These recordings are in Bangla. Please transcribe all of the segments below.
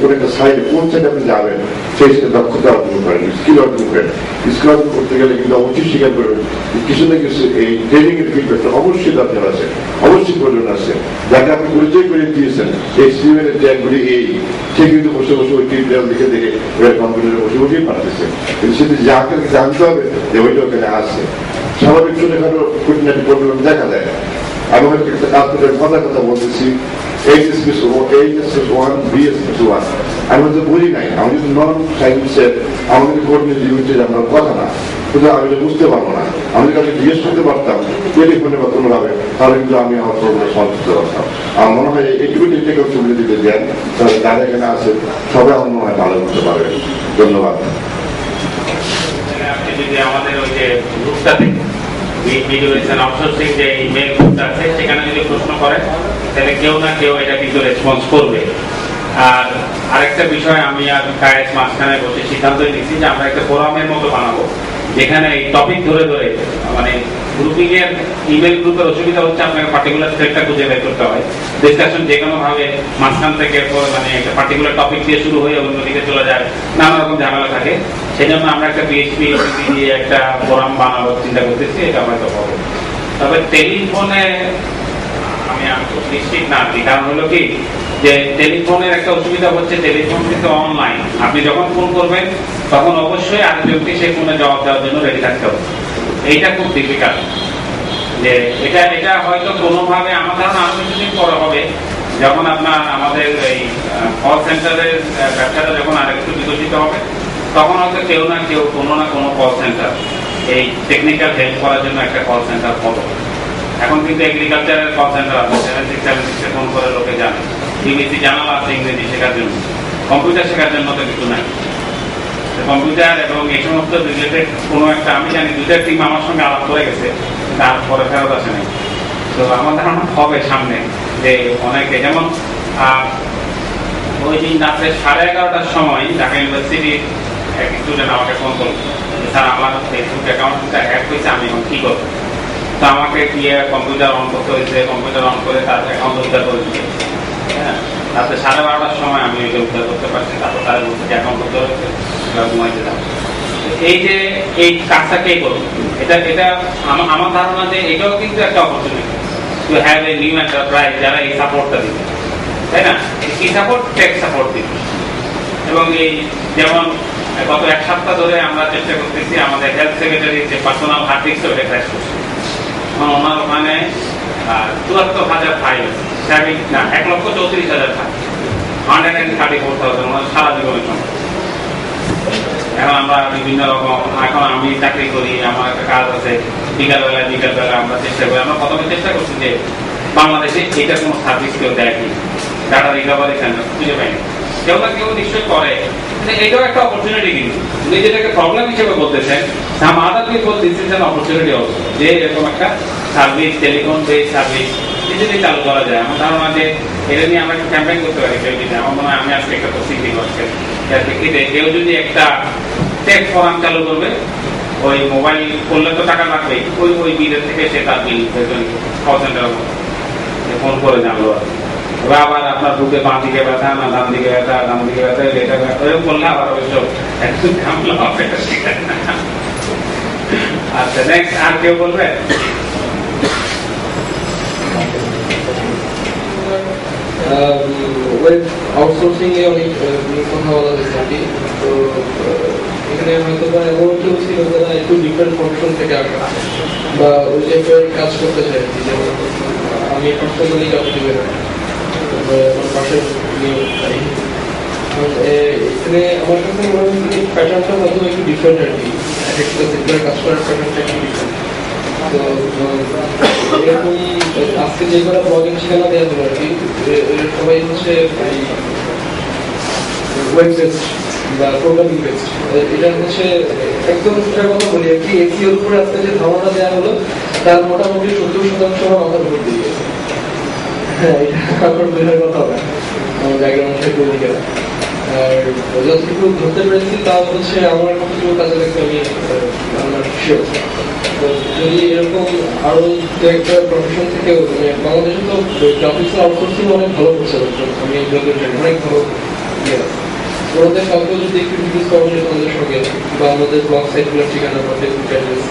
কোনো একটা সাইডে কোন আপনি যাবেন। সেই সাথে দক্ষতা অর্জন করেন স্কিল অর্জন করেন। স্কিল অর্জন করতে গেলে কিন্তু অবশ্যই স্বীকার করবেন কিছু না কিছু এই ট্রেনিং এর ফিডব্যাকটা অবশ্যই দরকার আছে, অবশ্যই প্রয়োজন আছে। যাকে আপনি পরিচয় করে দিয়েছেন, এই সিমেন্টের ট্যাগগুলি এই। সে কিন্তু বসে বসে ওই টিউটোরিয়াল দেখে দেখে ওই কম্পিউটারে বসে বসেই পাঠাতেছে। কিন্তু সেটা যাকে জানতে হবে যে ওইটা ওখানে আছে। স্বাভাবিক ছোটখাটো খুঁটিনাটি প্রবলেম দেখা যায়। আমি বুঝতে পারব না। আমি কাউকে জিজ্ঞেস করতে পারতাম, টেলিফোনে বা কোনোভাবে, তাহলে কিন্তু আমি আমার প্রবলেম সলভ করতে পারতাম। আমার মনে হয় এইটুকু কেউ সুবিধা দিতে দেন, তাহলে যারা এখানে আছে, সবাই আমার মনে হয় ভালো করতে পারবে ধন্যবাদ। আপনি আমাদের ওই যে সেখানে যদি প্রশ্ন তাহলে কেউ না কেউ এটা কিন্তু রেসপন্স করবে। আর বিষয় আমি আর মাঝখানে বসে যে আমরা একটা ফোরামের মতো বানাবো, যেখানে এই টপিক ধরে ধরে মানে গ্রুপিং এর ইমেল গ্রুপের অসুবিধা হচ্ছে আপনাকে পার্টিকুলার থ্রেডটা খুঁজে বের করতে হয়। ডিসকাশন যে কোনো ভাবে মাঝখান থেকে মানে একটা পার্টিকুলার টপিক দিয়ে শুরু হয়ে অন্যদিকে চলে যায়, নানা রকম ঝামেলা থাকে। আমরা একটা পিএইচপি দিয়ে একটা ফোরাম চিন্তা করতেছি, এটা তবে টেলিফোনে আমি নিশ্চিত না কারণ হলো কি, যে টেলিফোনের একটা অসুবিধা হচ্ছে টেলিফোন কিন্তু অনলাইন আপনি যখন ফোন করবেন, তখন অবশ্যই আরেকজনকে সেই ফোনে জবাব দেওয়ার জন্য রেডি থাকতে হবে। এইটা খুব ডিফিকাল্ট যে এটা এটা হয়তো কোনোভাবে আমার ধারণা আরও কিছুদিন পরে হবে। যখন আপনার আমাদের এই কল সেন্টারের ব্যবসাটা যখন আরেকটু বিকশিত হবে, তখন হয়তো কেউ না কেউ কোনো না কোনো কল সেন্টার এই টেকনিক্যাল হেল্প করার জন্য একটা কল সেন্টার হবে। এখন কিন্তু এগ্রিকালচারের কল সেন্টার আছে সেভেন সিক্স সেভেন সিক্সে ফোন করে লোকে জানে। বিবিসি জানাল আছে ইংরেজি শেখার জন্য। কম্পিউটার শেখার জন্য তো কিছু নাই। কম্পিউটার এবং এই সমস্ত রিলেটেড কোনো একটা, আমি জানি দুইটা টিম আমার সঙ্গে আলাপ করে গেছে, তারপরে ফেরত আসে নাই। তো আমার ধারণা হবে সামনে যে অনেকে, যেমন ওই দিন রাত্রে সাড়ে এগারোটার সময় ঢাকা ইউনিভার্সিটির স্টুডেন্ট আমাকে ফোন করল স্যার, আমার ফেসবুক অ্যাকাউন্টটা হ্যাক হয়েছে, আমি এখন কি করব? তো আমাকে গিয়ে কম্পিউটার অন করতে হয়েছে কম্পিউটার অন করে তার অ্যাকাউন্ট উদ্ধার করে দিতে হ্যাঁ? রাত্রে সাড়ে বারোটার সময় আমি ওইটা উদ্ধার করতে পারছি, তারপর তারা বলছে যে অ্যাকাউন্ট হয়েছে এবার ঘুমাইতে যাব এই যে, এই কাজটা কে করবে এটা এটা আমার ধারণা যে এটাও কিন্তু একটা opportunity to have a new enterprise যারা এই সাপোর্টটা দিবে, তাই না? কি সাপোর্ট টেক সাপোর্ট দিবে। এবং এই যেমন, গত এক সপ্তাহ ধরে আমরা চেষ্টা করতেছি আমাদের হেলথ সেক্রেটারি যে পার্সোনাল হার্ড ডিস্ক ওটা ক্র্যাশ করছে ওনার ওখানে চুয়াত্তর হাজার ফাইল সেভেন না, এক লক্ষ চৌত্রিশ হাজার file. Hundred and thirty four thousand সারা জীবনের সময় এখন আমরা বিভিন্ন রকম, এখন আমি চাকরি করি, আমার একটা কাজ আছে, বিকালবেলা বিকালবেলা আমরা চেষ্টা করি। আমরা প্রথমে চেষ্টা করছি যে বাংলাদেশে এটা কোনো সার্ভিস কেউ দেয় ডাটা রিকভারি সেন্টার খুঁজে পাইনি কেউ না কেউ নিশ্চয়ই করে। এটাও একটা অপরচুনিটি কিন্তু। উনি প্রবলেম হিসেবে বলতেছেন some other people this is opportunity also যে এরকম একটা সার্ভিস টেলিফোন বেস সার্ভিস যদি চালু করা যায় আমার ধারণা যে এটা নিয়ে আমরা একটা ক্যাম্পেইন করতে পারি কেউ যদি, আমার মনে হয় আমি আজকে একটা প্রস্তুতি করছি। যার প্রেক্ষিতে কেউ যদি একটা টেক ফোরাম চালু করবে, ওই মোবাইল করলে তো টাকা লাগবেই, ওই ওই বিলের থেকে সে তার বিল কল সেন্টারের মতো ফোন করে জানলো আর আবার আপনার বুকে বাঁ দিকে ব্যথা, না ডান দিকে ব্যথা, ডান দিকে ব্যথা এটা ব্যথা, এরকম করলে আবার অবশ্য একটু ঝামেলা হবে। আচ্ছা নেক্সট আর কেউ বলবে? ওয়েব আউটসোর্সিং এ অনেক কথা বলা হয়েছে আর কি। তো এখানে হয়তো বা এমন কেউ ছিল যারা একটু ডিফারেন্ট প্রফেশন থেকে আসে বা ওই টাইপের কাজ করতে কি। যেমন, আমি পার্সোনালি কাউকে দিবে না। আমার পাশের এখানে আমার কাছে মনে হয় যে প্যাটার্নটা হয়তো একটু ডিফারেন্ট আর কি। একটা সেক্টরে কাজ করার প্যাটার্নটা একটু ডিফারেন্ট তো আজকে যে কটা ব্লগিং শেখানো দেওয়া হলো আর কি। সবাই হচ্ছে এটা হচ্ছে, একদম কথা বলি আর কি এসিওর উপরে আজকে যে ধারণা দেওয়া হলো, তার মোটামুটি সত্তর শতাংশ আমার উপর দিয়ে হ্যাঁ এটা আমার বোঝার কথা না আমার ব্যাকগ্রাউন্ড থেকে আর যতটুকু ধরতে পেরেছি তা হচ্ছে আমার কতটুকু কাজে লাগবে আমি আমার শিওর যদি এরকম আরও দু একটা প্রফেশন থেকে মানে বাংলাদেশে তো গ্রাফিক্স আউটসোর্সিং অনেক ভালো করছে আমি অনেক ভালো ইয়ে। ওনাদের কাউকে যদি একটু ইন্ট্রোডিউস করা হলে আমাদের সঙ্গে, বা আমাদের ব্লগ সাইটগুলোর ঠিকানা বা ফেসবুক অ্যাড্রেস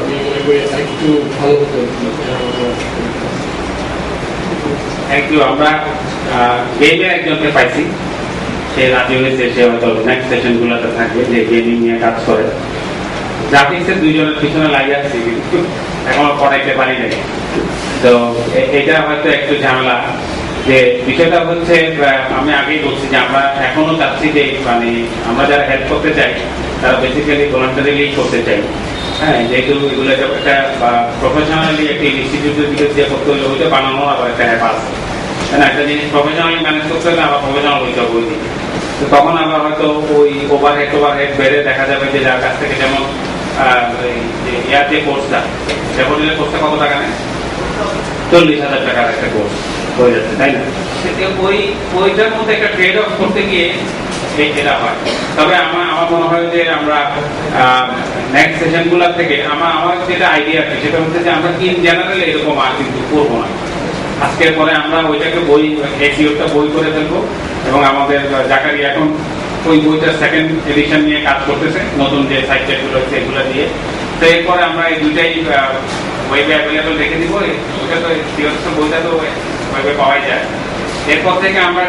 আমি মনে করি একটু ভালো হতো থ্যাংক ইউ আমরা গেমের একজনকে পাইছি। সে সে হয়তো নেক্সট থাকবে, যে গেমিং নিয়ে কাজ করে। দুইজনের পিছনে আছে, কিন্তু এখনও পড়াইতে পারি নাই। তো এটা হয়তো একটু ঝামেলা। যে বিষয়টা হচ্ছে আমি আগেই বলছি যে আমরা এখনও চাচ্ছি যে মানে আমরা যারা হেল্প করতে চাই, তারা বেসিক্যালি ভলান্টারিলি করতে চাই। হ্যাঁ যেহেতু এগুলো একটা- প্রফেশনালি একটি ইনস্টিটিউটের দিকে করতে হলে ওইটা আবার একটা হ্যাপ আছে একটা জিনিস ম্যানেজ করতে আবার তো তখন আবার হয়তো ওই বেড়ে দেখা যাবে যে যার কাছ থেকে যেমন কোর্সটা ডেভোটিলের কোর্সটা কত টাকা নেয়? চল্লিশ হাজার টাকার একটা কোর্স হয়ে যাচ্ছে, তাই না? ওই, ওইটার মধ্যে একটা ট্রেড অফ করতে গিয়ে এটা হয়। তবে আমার আমার মনে হয় যে আমরা নেক্সট সেশনগুলার থেকে আমার আমার যেটা আইডিয়া আছে, সেটা হচ্ছে যে আমরা ইন জেনারেল এরকম আর কিন্তু করব না। আজকের পরে আমরা ওইটাকে বই এসিওটা বই করে ফেলব এবং আমাদের জাকারি এখন ওই বইটার সেকেন্ড এডিশন নিয়ে কাজ করতেছে, নতুন যে সাইটগুলো হচ্ছে এগুলো দিয়ে। তো এরপরে আমরা এই দুইটাই ওয়েবে অ্যাভেলেবল রেখে দিব ওইটা তো থিওরিক্সের বইটা তো ওয়েবে পাওয়াই যায়। এরপর থেকে আমরা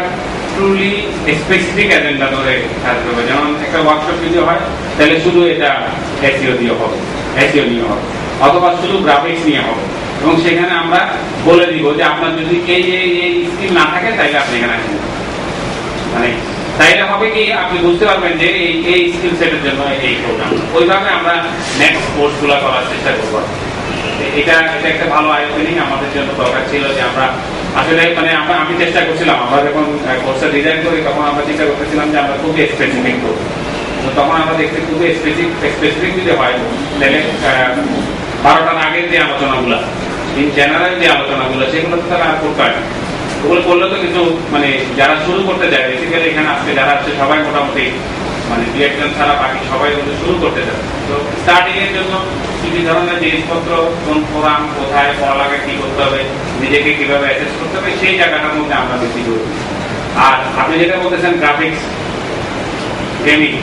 ট্রুলি স্পেসিফিক এজেন্ডা ধরে কাজ করব। যেমন একটা ওয়ার্কশপ যদি হয়, তাহলে শুধু এটা এসিও দিয়ে হবে এসিও নিয়ে হবে, অথবা শুধু গ্রাফিক্স নিয়ে হবে। এবং সেখানে আমরা বলে দিব যে আপনার যদি এই এই না থাকে তাহলে আপনি এখানে আসেন। মানে তাইলে হবে কি, আপনি বুঝতে পারবেন যে এই এই স্কিল সেটের জন্য এই প্রোগ্রাম ওইভাবে আমরা নেক্সট কোর্সগুলো করার চেষ্টা করব। এটা এটা একটা ভালো আয়োজনই আমাদের জন্য দরকার ছিল যে আমরা আসলে মানে আমরা, আমি চেষ্টা করছিলাম, আমরা যখন কোর্সটা ডিজাইন করি, তখন আমরা চিন্তা করতেছিলাম যে আমরা খুবই স্পেসিফিক করব। তো তখন আমরা দেখতে খুবই স্পেসিফিক স্পেসিফিক যদি হয় তাহলে বারোটার আগের যে আলোচনাগুলো ইন জেনারেল যে আলোচনাগুলো, সেগুলো তো তারা করতে ওগুলো করলে তো কিছু মানে যারা শুরু করতে যায় বেসিক্যালি এখানে আজকে যারা আছে সবাই মোটামুটি মানে দু একজন ছাড়া বাকি সবাই কিন্তু শুরু করতে চায় তো স্টার্টিং এর জন্য কি কি ধরনের জিনিসপত্র, কোন ফোরাম কোথায় পড়ালেখা কি করতে হবে, নিজেকে কীভাবে অ্যাসেস করতে হবে, সেই জায়গাটার মধ্যে আমরা বেশি করি আর আপনি যেটা বলতেছেন গ্রাফিক্স গেমিং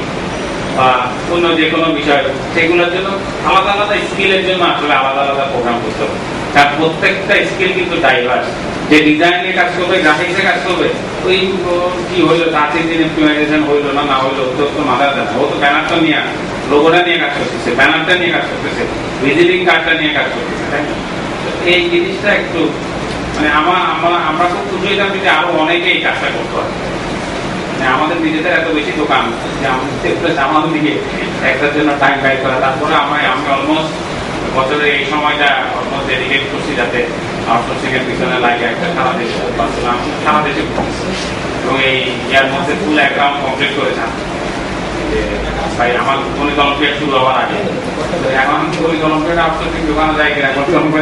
বা অন্য যে কোনো বিষয়, সেগুলোর জন্য আলাদা আলাদা স্কিলের জন্য আসলে আলাদা আলাদা প্রোগ্রাম করতে হবে। তার প্রত্যেকটা স্কিল কিন্তু ডাইভার্স যে ডিজাইন কাজ করবে গ্রাফিক্সে কাজ করবে, ওই কি হইল সার্চ ইঞ্জিন অপটিমাইজেশন হইল না না হইল তো তো মাথা দেয় না ও তো ব্যানারটা নিয়ে লোগোটা নিয়ে কাজ করতেছে ব্যানারটা নিয়ে কাজ করতেছে ভিজিটিং কার্ডটা নিয়ে কাজ করতেছে, তাই এই জিনিসটা একটু মানে আমার, আমরা আমরা খুব খুশি হইতাম যদি আরও অনেকে এই কাজটা করতে হয় মানে আমাদের নিজেদের এত বেশি দোকান, যে আমাদের আমাদের দিকে একটার জন্য টাইম ব্যয় করা, তারপরে আমরা আমি অলমোস্ট বছরের এই সময়টা ডেডিকেট করছি যাতে আউটসোর্সিং এর পিছনে লাগে একটা সারা দেশে পাচ্ছিলাম সারা দেশে এবং এই ইয়ার মধ্যে ফুল অ্যাকাউন্ট কমপ্লিট করেছেন ভাই, আমার শুরু হওয়ার আগে। এখন আউটসোর্সিং দোকানে কিনা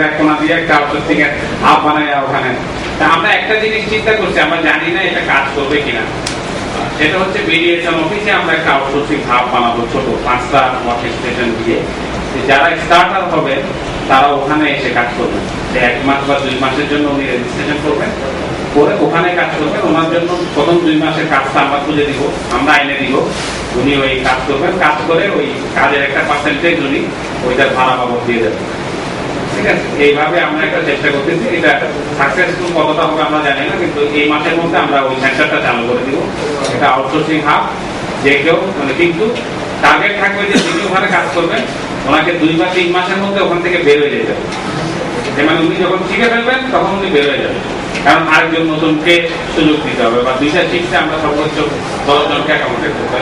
এক কোনা দিয়ে একটা আউটসোর্সিং এর হাফ ওখানে। তা আমরা একটা জিনিস চিন্তা করছি, আমরা জানি না এটা কাজ করবে কিনা। সেটা হচ্ছে বিডিএসএম অফিসে আমরা একটা আউটসোর্সিং হাব বানাবো, ছোট, পাঁচটা ওয়ার্ক স্টেশন দিয়ে। যারা স্টার্টার হবে, তারা ওখানে এসে কাজ করবেন যে এক মাস বা দুই মাসের জন্য উনি রেজিস্ট্রেশন করবেন। করে ওখানে কাজ করবেন। ওনার জন্য প্রথম দুই মাসের কাজটা আমরা তুলে দিব, আমরা আইনে দিব। উনি ওই কাজ করবেন। কাজ করে ওই কাজের একটা পার্সেন্টেজ উনি ওইটার ভাড়া বাবদ দিয়ে দেবেন। ঠিক আছে? এইভাবে আমরা একটা চেষ্টা করতেছি। এটা সাকসেসফুল কতটা হবে আমরা জানি না, কিন্তু এই মাসের মধ্যে আমরা ওই সেন্টারটা চালু করে দিব। এটা আউটসোর্সিং হাব যে কেউ মানে কিন্তু টার্গেট থাকবে যে ওখানে কাজ করবেন ওনাকে দুই বা তিন মাসের মধ্যে ওখান থেকে বের হয়ে যেতে হবে। মানে উনি যখন শিখে ফেলবেন, তখন উনি বের হয়ে যাবে কারণ আরেকজন নতুনকে সুযোগ দিতে হবে বা দুইটা শিখতে আমরা সর্বোচ্চ দশজনকে অ্যাকাউন্টে করতে